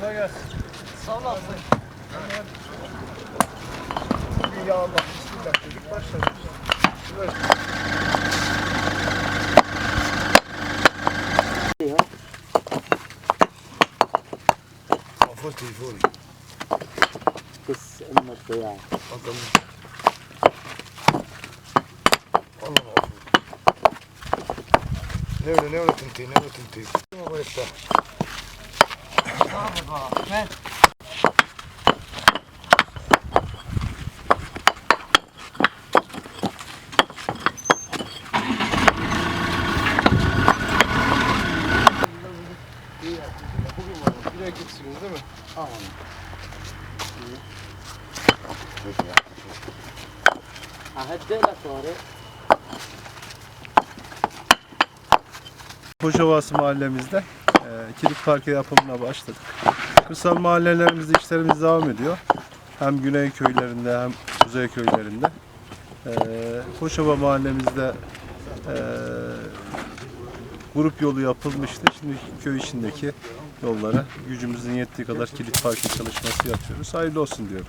Kolay gelsin. Sağ olasın. Evet. Bir yağla, bismillah dedik başladık. Evet. Kafa telefonu. Kız emmeti ya. Bakalım. Allah Allah. Ne öyle ne öyle tıntığı ne öyle tıntığı. Ne öyle tıntığı. Buraya gitsiniz değil mi? ههدي لك طارق Koşovası mahallemizde e, kilit parke yapımına başladık. Kırsal mahallelerimizde işlerimiz devam ediyor. Hem güney köylerinde hem kuzey köylerinde. E, Koşova mahallemizde e, grup yolu yapılmıştı. Şimdi köy içindeki yollara gücümüzün yettiği kadar kilit parke çalışması yapıyoruz. Hayırlı olsun diyorum.